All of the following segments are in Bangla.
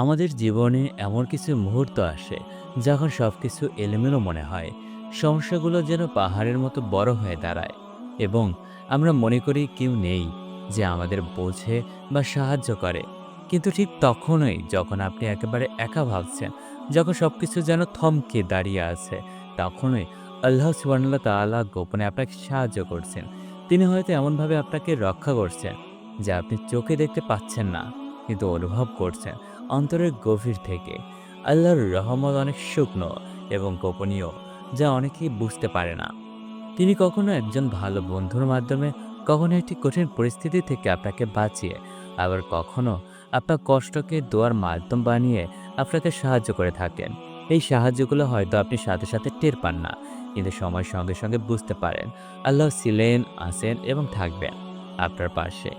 আমাদের জীবনে এমন কিছু মুহূর্ত আসে যখন সব কিছু এলোমেলো মনে হয়। সমস্যাগুলো যেন পাহাড়ের মতো বড় হয়ে দাঁড়ায় এবং আমরা মনে করি কেউ নেই যে আমাদের বোঝে বা সাহায্য করে। কিন্তু ঠিক তখনই যখন আপনি একেবারে একা ভাবছেন, যখন সব কিছু যেন থমকে দাঁড়িয়ে আছে, তখনই আল্লাহ সুবাহ তাআলা গোপনে আপনাকে সাহায্য করছেন। তিনি হয়তো এমনভাবে আপনাকে রক্ষা করছেন যে আপনি চোখে দেখতে পাচ্ছেন না, কিন্তু অনুভব করছেন। অন্তরের গভীর থেকে। আল্লাহর রহমত অনেক শুকনো এবং গোপনীয়, যা অনেকেই বুঝতে পারে না। তিনি কখনো একজন ভালো বন্ধুর মাধ্যমে কখনো একটি কঠিন পরিস্থিতি থেকে আপনাকে বাঁচিয়ে, আবার কখনো আপনার কষ্টকে দোয়ার মাধ্যম বানিয়ে আপনাকে সাহায্য করে থাকেন। এই সাহায্যগুলো হয়তো আপনি সাথে সাথে টের পান না, কিন্তু সময়ের সঙ্গে সঙ্গে বুঝতে পারেন। আল্লাহ ছিলেন, আছেন এবং থাকবেন। আপনার পাশে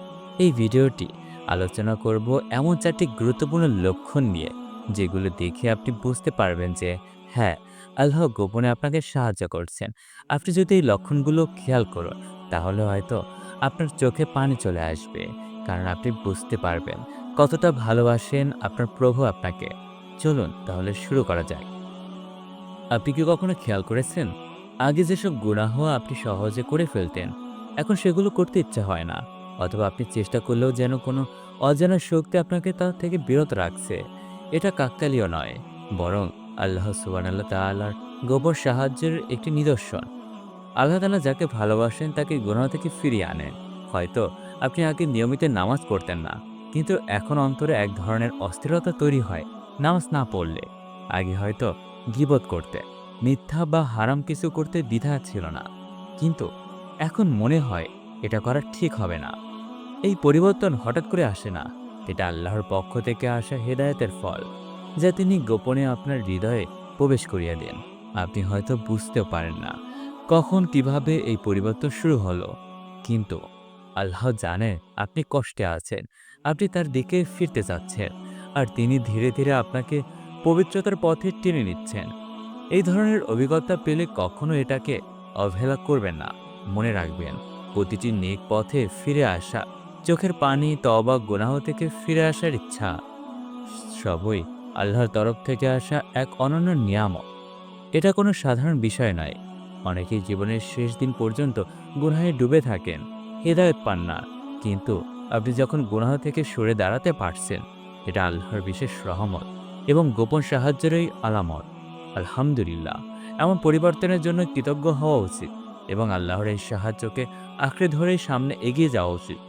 এই ভিডিওটি আলোচনা করব এমন চারটি গুরুত্বপূর্ণ লক্ষণ নিয়ে, যেগুলো দেখে আপনি বুঝতে পারবেন যে হ্যাঁ আল্লাহ গোপনে আপনাকে সাহায্য করছেন। আপনি যদি এই লক্ষণগুলো খেয়াল করুন, তাহলে হয়তো আপনার চোখে পানি চলে আসবে, কারণ আপনি বুঝতে পারবেন কতটা ভালোবাসেন আপনার প্রভু আপনাকে। চলুন তাহলে শুরু করা যাক। আপনি কি কখনো খেয়াল করেছেন? আগে যেসব গুনাহ আপনি সহজে করে ফেলতেন, এখন সেগুলো করতে ইচ্ছা হয় না। অথবা আপনি চেষ্টা করলেও যেন কোনো অজানা শক্তি আপনাকে তা থেকে বিরত রাখছে। এটা কাকতালীয় নয়, বরং আল্লাহ সুবান আল্লাহ তাল্লার গোবর সাহায্যের একটি নিদর্শন। আল্লাহ তালা যাকে ভালোবাসেন তাকে গোনা থেকে ফিরিয়ে আনেন। হয়তো আপনি আগে নিয়মিত নামাজ পড়তেন না, কিন্তু এখন অন্তরে এক ধরনের অস্থিরতা তৈরি হয়, নামাজ না পড়লে। আগে হয়তো গিবত করতে, মিথ্যা বা হারাম কিছু করতে দ্বিধা ছিল না। কিন্তু এখন মনে হয় এটা করা ঠিক হবে না। এই পরিবর্তন হঠাৎ করে আসে না। এটা আল্লাহর পক্ষ থেকে আসা হেদায়তের ফল, যা তিনি গোপনে আপনার হৃদয়ে প্রবেশ করিয়ে দেন। আপনি হয়তো বুঝতেও পারেন না কখন কীভাবে এই পরিবর্তন শুরু হলো। কিন্তু আল্লাহ জানে আপনি কষ্টে আছেন, আপনি তার দিকে ফিরতে যাচ্ছেন আর তিনি ধীরে ধীরে আপনাকে পবিত্রতার পথে টেনে নিচ্ছেন। এই ধরনের অভিজ্ঞতা পেলে কখনো এটাকে অবহেলা করবেন না। মনে রাখবেন প্রতিটি নেক পথে ফিরে আসা, চোখের পানি তবা গুনাহ থেকে ফিরে আসার ইচ্ছা। সবই আল্লাহর তরফ থেকে আসা এক অনন্য নিয়ামক এটা কোনো সাধারণ বিষয় নয়। অনেকেই জীবনের শেষ দিন পর্যন্ত গুনাহে ডুবে থাকেন, হেদায়ত পান না। কিন্তু আপনি যখন গুনাহ থেকে সরে দাঁড়াতে পারছেন, এটা আল্লাহর বিশেষ রহমত এবং গোপন সাহায্যেরই আলামত। আলহামদুলিল্লাহ, এমন পরিবর্তনের জন্য কৃতজ্ঞ হওয়া উচিত। এবং আল্লাহর এই সাহায্যকে আঁকড়ে ধরেই সামনে এগিয়ে যাওয়া উচিত।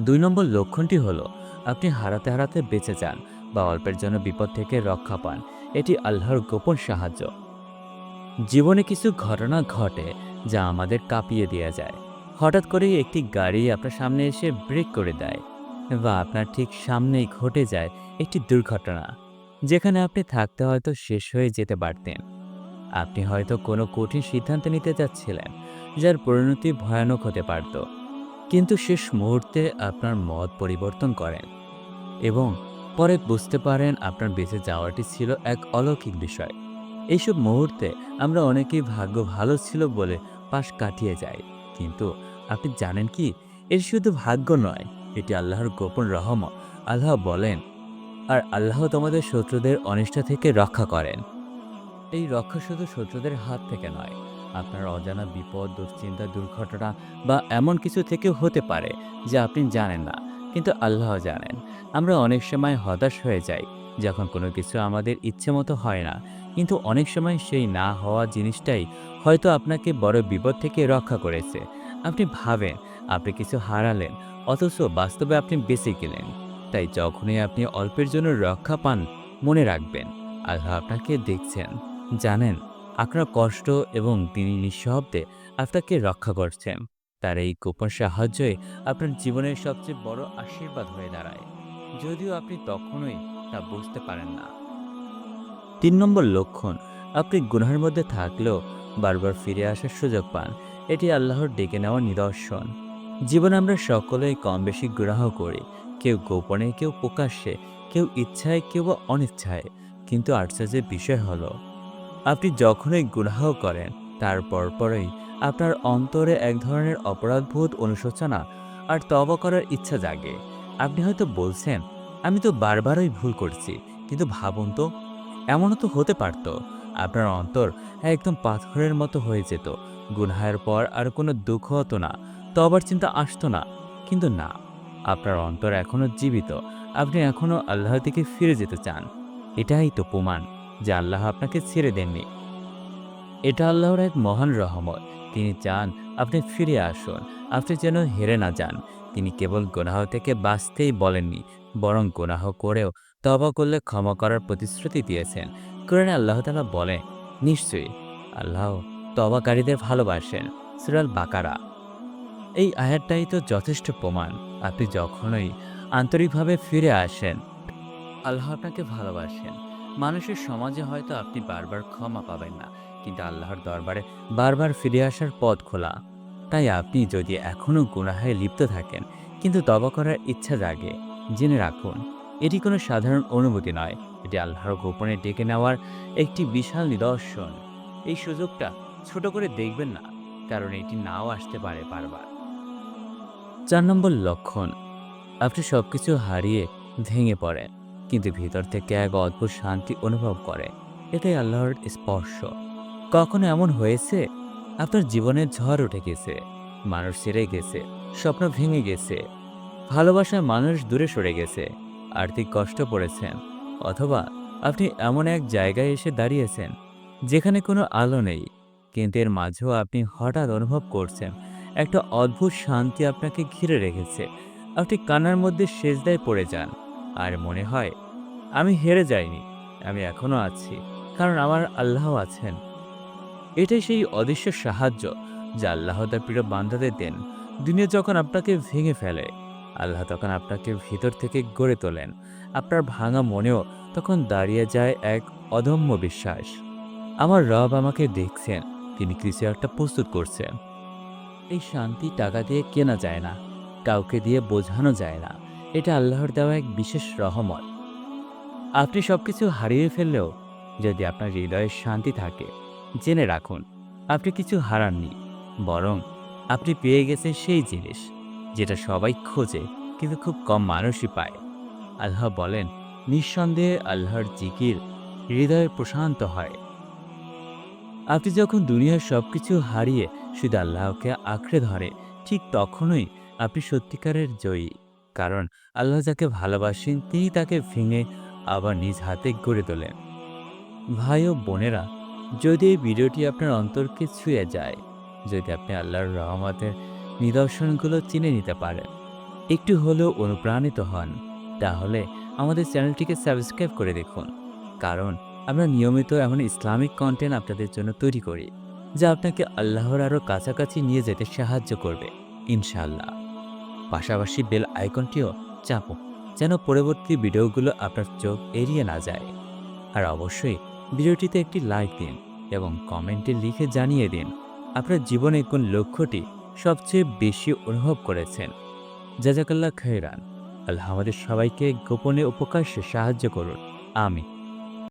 দুই নম্বর লক্ষণটি হলো, আপনি হারাতে হারাতে বেঁচে যান বা অল্পের জন্য বিপদ থেকে রক্ষা পান। এটি আল্লাহর গোপন সাহায্য। জীবনে কিছু ঘটনা ঘটে যা আমাদের কাঁপিয়ে দেওয়া যায়। হঠাৎ করেই একটি গাড়ি আপনার সামনে এসে ব্রেক করে দেয় বা আপনার ঠিক সামনেই ঘটে যায় একটি দুর্ঘটনা, যেখানে আপনি থাকতে হয়তো শেষ হয়ে যেতে পারতেন। আপনি হয়তো কোনো কঠিন সিদ্ধান্ত নিতে যাচ্ছিলেন, যার পরিণতি ভয়ানক হতে পারত। কিন্তু শেষ মুহূর্তে আপনার মত পরিবর্তন করেন এবং পরে বুঝতে পারেন আপনার বেঁচে যাওয়াটি ছিল এক অলৌকিক বিষয়। এইসব মুহূর্তে আমরা অনেকেই ভাগ্য ভালো ছিল বলে পাশ কাটিয়ে যাই। কিন্তু আপনি জানেন কি? এর শুধু ভাগ্য নয়, এটি আল্লাহর গোপন রহমত। আল্লাহ বলেন, আর আল্লাহ তোমাদের শত্রুদের অনিষ্টা থেকে রক্ষা করেন। এই রক্ষা শুধু শত্রুদের হাত থেকে নয়, আপনার অজানা বিপদ, দুশ্চিন্তা, দুর্ঘটনা বা এমন কিছু থেকেও হতে পারে যা আপনি জানেন না, কিন্তু আল্লাহ জানেন। আমরা অনেক সময় হতাশ হয়ে যাই যখন কোনো কিছু আমাদের ইচ্ছে মতো হয় না, কিন্তু অনেক সময় সেই না হওয়া জিনিসটাই হয়তো আপনাকে বড় বিপদ থেকে রক্ষা করেছে। আপনি ভাবেন, আপনি কিছু হারালেন, অথচ বাস্তবে আপনি বেঁচে গেলেন। তাই যখনই আপনি অল্পের জন্য রক্ষা পান, মনে রাখবেন, আল্লাহ আপনাকে দেখছেন। জানেন আপনার কষ্ট এবং তিনি নিঃশব্দে আপনাকে রক্ষা করছেন। তার এই গোপন সাহায্যই আপনার জীবনের সবচেয়ে বড় আশীর্বাদ হয়ে দাঁড়ায়। যদিও আপনি তখনই তা বুঝতে পারেন না। তিন নম্বর লক্ষণ, আপনি গুনাহের মধ্যে থাকলেও বারবার ফিরে আসার সুযোগ পান। এটি আল্লাহর ডেকে নেওয়ার নিদর্শন। জীবনে আমরা সকলেই কম বেশি গ্রাহ করি। কেউ গোপনে, কেউ প্রকাশ্যে, কেউ ইচ্ছায়, কেউ বা অনিচ্ছায়। কিন্তু আশ্চর্যের বিষয় হলো আপনি যখনই গুনাহ করেন, তার পরপরই আপনার অন্তরে এক ধরনের অপরাধবোধ অনুশোচনা আর তবা করার ইচ্ছা জাগে। আপনি হয়তো বলছেন, আমি তো বারবারই ভুল করছি, কিন্তু ভাবুন তো, এমনও তো হতে পারতো। আপনার অন্তর একদম পাথরের মতো হয়ে যেত। গুনহায়ের পর আর কোনো দুঃখ হতো না তো আবার চিন্তা আসতো না। কিন্তু না, আপনার অন্তর এখনও জীবিত। আপনি এখনও আল্লাহ দিকে ফিরে যেতে চান। এটাই তো প্রমাণ। যে আল্লাহ আপনাকে ছেড়ে দেননি। এটা আল্লাহর এক মহান রহমত। তিনি চান আপনি ফিরে আসুন, আপনি যেন হেরে না যান। তিনি কেবল গুনাহ থেকে বাঁচতেই বলেননি, বরং গুনাহ করেও তবা করলে ক্ষমা করার প্রতিশ্রুতি দিয়েছেন। কোরআনে আল্লাহ তালা বলে নিশ্চয়ই আল্লাহ তবাকারীদের ভালোবাসেন। সুরাল বাকারা। এই আয়াতটাই তো যথেষ্ট প্রমাণ। আপনি যখনই আন্তরিকভাবে ফিরে আসেন, আল্লাহ আপনাকে ভালোবাসেন। মানুষের সমাজে হয়তো আপনি বারবার ক্ষমা পাবেন না, কিন্তু আল্লাহর দরবারে বারবার ফিরে আসার পথ খোলা। তাই আপনি যদি এখনও গুনাহে লিপ্ত থাকেন, কিন্তু তবা করার ইচ্ছা জাগে, জেনে রাখুন, এটি কোনো সাধারণ অনুভূতি নয়। এটি আল্লাহর গোপনে ডেকে নেওয়ার একটি বিশাল নিদর্শন। এই সুযোগটা ছোট করে দেখবেন না, কারণ এটি নাও আসতে পারে বারবার। চার নম্বর লক্ষণ, আপনি সব কিছু হারিয়ে ভেঙে পড়েন। কিন্তু ভিতর থেকে এক অদ্ভুত শান্তি অনুভব করে। এটাই আল্লাহর স্পর্শ। কখনো এমন হয়েছে? আপনার জীবনে ঝড় উঠে গেছে, মানুষ ছেড়ে গেছে, স্বপ্ন ভেঙে গেছে, ভালোবাসার মানুষ দূরে সরে গেছে, আর্থিক কষ্ট পড়েছেন, অথবা আপনি এমন এক জায়গায় এসে দাঁড়িয়েছেন, যেখানে কোনো আলো নেই, কিন্তু এর মাঝেও আপনি হঠাৎ অনুভব করছেন, একটা অদ্ভুত শান্তি আপনাকে ঘিরে রেখেছে। আপনি কান্নার মধ্যে সেজদায় পড়ে যান। আর মনে হয়, আমি হেরে যাইনি, আমি এখনও আছি, কারণ আমার আল্লাহ আছেন। এটাই সেই অদৃশ্য সাহায্য যা আল্লাহ তার প্রিয় বান্ধাদের দেন। দুনিয়া যখন আপনাকে ভেঙে ফেলে, আল্লাহ তখন আপনাকে ভিতর থেকে গড়ে তোলেন। আপনার ভাঙা মনেও তখন দাঁড়িয়ে যায় এক অদম্য বিশ্বাস। আমার রব আমাকে দেখছেন, তিনি কিছু একটা প্রস্তুত করছেন। এই শান্তি টাকা দিয়ে কেনা যায় না, কাউকে দিয়ে বোঝানো যায় না। এটা আল্লাহর দেওয়া এক বিশেষ রহমত। আপনি সব কিছু হারিয়ে ফেললেও যদি আপনার হৃদয়ে শান্তি থাকে, জেনে রাখুন, আপনি কিছু হারাননি, বরং আপনি পেয়ে গেছেন সেই জিনিস, যেটা সবাই খোঁজে, কিন্তু খুব কম মানুষই পায়। আল্লাহ বলেন, নিঃসন্দেহে আল্লাহর জিকির হৃদয়ে প্রশান্ত হয়। আপনি যখন দুনিয়ার সব কিছু হারিয়ে শুধু আল্লাহকে আঁকড়ে ধরে, ঠিক তখনই আপনি সত্যিকারের জয়ী। কারণ আল্লাহ যাকে ভালোবাসেন তিনি তাকে ভেঙে আবার নিজ হাতে গড়ে তোলেন। ভাই ও বোনেরা, যদি এই ভিডিওটি আপনার অন্তরকে ছুঁয়ে যায়, যদি আপনি আল্লাহর রহমতের নিদর্শনগুলো চিনে নিতে পারেন, একটু হলেও অনুপ্রাণিত হন, তাহলে আমাদের চ্যানেলটিকে সাবস্ক্রাইব করে দেখুন। কারণ আমরা নিয়মিত এমন ইসলামিক কন্টেন্ট আপনাদের জন্য তৈরি করি, যা আপনাকে আল্লাহর আরও কাছাকাছি নিয়ে যেতে সাহায্য করবে, ইনশাআল্লাহ। পাশাপাশি বেল আইকনটিও চাপুন যেন পরবর্তী ভিডিওগুলো আপনার চোখ এড়িয়ে না যায়। আর অবশ্যই ভিডিওটিতে একটি লাইক দিন এবং কমেন্টে লিখে জানিয়ে দিন আপনার জীবনে কোন লক্ষ্যটি সবচেয়ে বেশি অনুভব করেছেন। জাজাকাল্লা খৈরান আল্লাহ আমাদের সবাইকে গোপনে উপকাশ্যে সাহায্য করুন। আমি